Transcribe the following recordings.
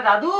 দাদু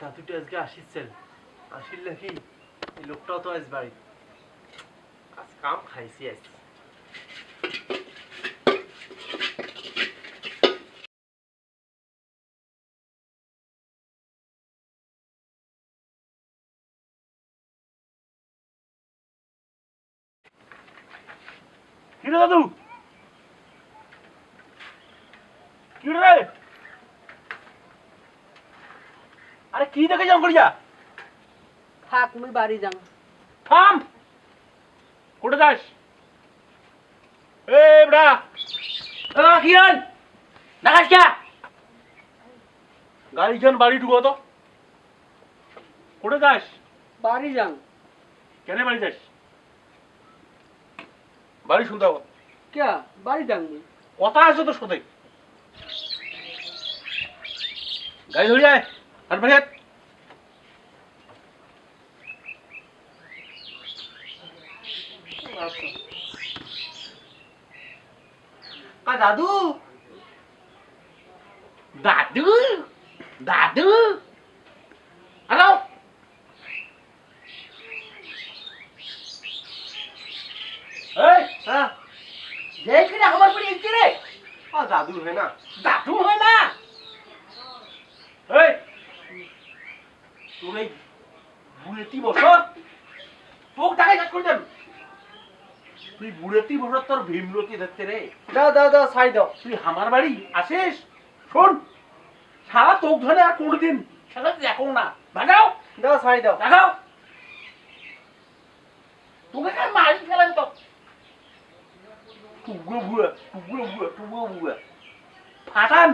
দাদুটি আজকে আসিচ্ছেন আসিল নাকি? এই লোকটাও তো আজ বাড়ি আজ কাম খাইছি আজ। দাদু? কিরে রে? আরে কি দেখে যাও করিয়া থাক মুই বাড়ি যাম। থাম। কোটে যাস? এ বড়া কি হল? নাকাশ কে? গাড়ি জন বাড়ি ঢুকো তো। কোটে যাস? বাড়ি যাম। কেন বাড়ি যাস? বাড়ি শুনতে হবে। কে? বাড়ি যাম কথা আছে তো সাথে। গাড়ি ধরে আয়। আর বাড়ি আয়। কা দাদু দাদু দাদু হ্যালো এই হ্যাঁ যেখানে খবর পড়ি কি রে আ দাদু হয় না দাদু হয় না এই তোর এই বুড়েতি বছর তোকে টাকা কাজ করে দেন তুই বুড়েতি বছর তোর ভীমরতি ধরতে রে। দাও দাও দাও ছাড়ি দাও। তুই আমার বাড়ি আসিস? শোন সারা তোক ধরে আর কোনদিন সারা দেখো না। ভাগাও। দাও ছাড়ি দাও। দেখাও তোকে কার মারি ফেলেন তো? টুকরো বুড়া টুকরো বুড়া টুকরো বুড়া ফাটান।